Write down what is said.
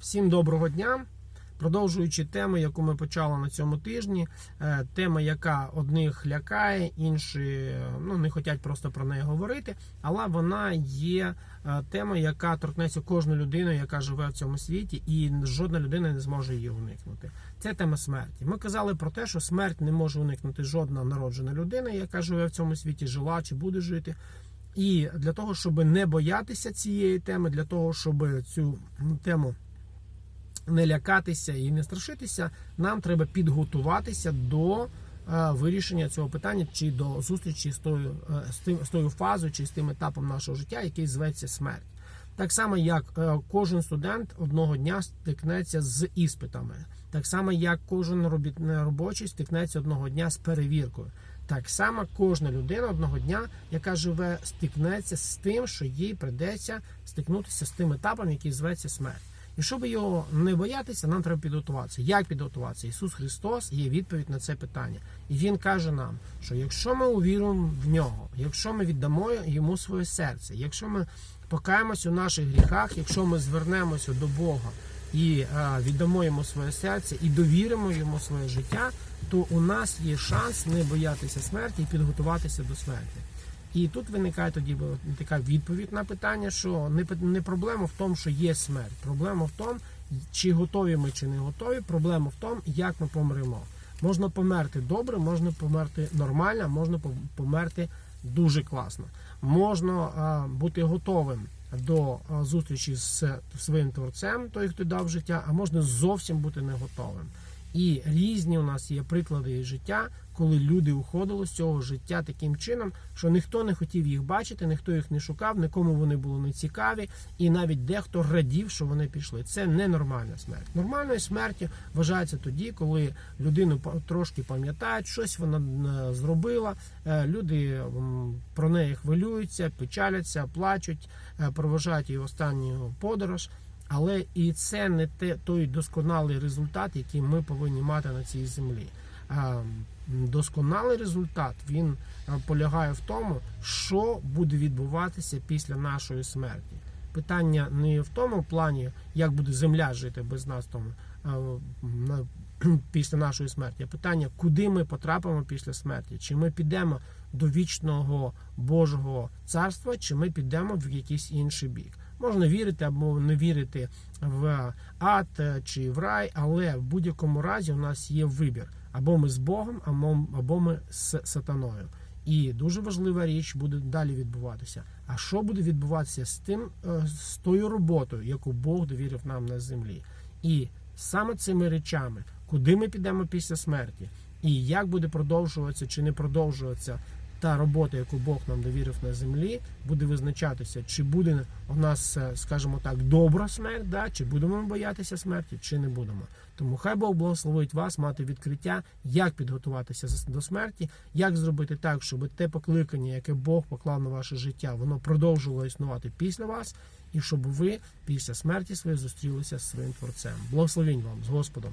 Всім доброго дня. Продовжуючи тему, яку ми почали на цьому тижні, е, тема, яка одних лякає, інші е, ну, не хочуть просто про неї говорити, але вона є е, тема, яка торкнеться кожну людину, яка живе в цьому світі, і жодна людина не зможе її уникнути. Це тема смерті. Ми казали про те, що смерть не може уникнути жодна народжена людина, яка живе в цьому світі, жила чи буде жити. І для того, щоб не боятися цієї теми, для того, щоб цю тему не лякатися і не страшитися, нам треба підготуватися до е, вирішення цього питання чи до зустрічі з тою, е, з тим з тою фазою чи з тим етапом нашого життя, який зветься смерть. Так само, як е, кожен студент одного дня стикнеться з іспитами, так само, як кожен робочий стикнеться одного дня з перевіркою. Так само кожна людина одного дня, яка живе, стикнеться з тим, що їй придеться стикнутися з тим етапом, який зветься смерть. І щоб його не боятися, нам треба підготуватися. Як підготуватися? Ісус Христос є відповідь на це питання. І Він каже нам, що якщо ми увіруємо в нього, якщо ми віддамо йому своє серце, якщо ми покаємось у наших гріхах, якщо ми звернемося до Бога і віддамо йому своє серце і довіримо йому своє життя, то у нас є шанс не боятися смерті і підготуватися до смерті. І тут виникає тоді така відповідь на питання, що не, проблема в тому, що є смерть. Проблема в тому, чи готові ми, чи не готові. Проблема в тому, як ми помремо. Можна померти добре, можна померти нормально, можна померти дуже класно. Можна бути готовим до зустрічі з своїм творцем, той, хто дав життя, а можна зовсім бути не готовим. І різні у нас є приклади життя, коли люди уходили з цього життя таким чином, що ніхто не хотів їх бачити, ніхто їх не шукав, нікому вони були не цікаві, і навіть дехто радів, що вони пішли. Це ненормальна смерть. Нормальною смертю вважається тоді, коли людину трошки пам'ятають, щось вона е, зробила. е, Люди про неї хвилюються, печаляться, плачуть, е, проважають її останню подорож. Але і це не те той досконалий результат, який ми повинні мати на цій землі. Досконалий результат він полягає в тому, що буде відбуватися після нашої смерті. Питання не в тому плані, як буде земля жити без нас на- після нашої смерті, а питання, куди ми потрапимо після смерті, чи ми підемо до вічного Божого царства, чи ми підемо в якийсь інший бік. Можна вірити або не вірити в ад е, чи в рай, але в будь-якому разі у нас є вибір: або ми з Богом, або- ми з сатаною. І дуже важлива річ буде далі відбуватися. А що буде відбуватися з тим, е, з тою роботою, яку Бог довірив нам на землі? І саме цими речами, куди ми підемо після смерті, і як буде продовжуватися чи не продовжуватися та робота, яку Бог нам довірив на землі, буде визначатися, чи буде у нас, е, скажімо так, добра смерть, да? чи будемо ми боятися смерті, чи не будемо. Тому хай Бог благословить вас мати відкриття, як підготуватися до смерті, як зробити так, щоб те покликання, яке Бог поклав на ваше життя, воно продовжувало існувати після вас, і щоб ви після смерті своєї зустрілися з своїм творцем. Благословінь вам з Господом.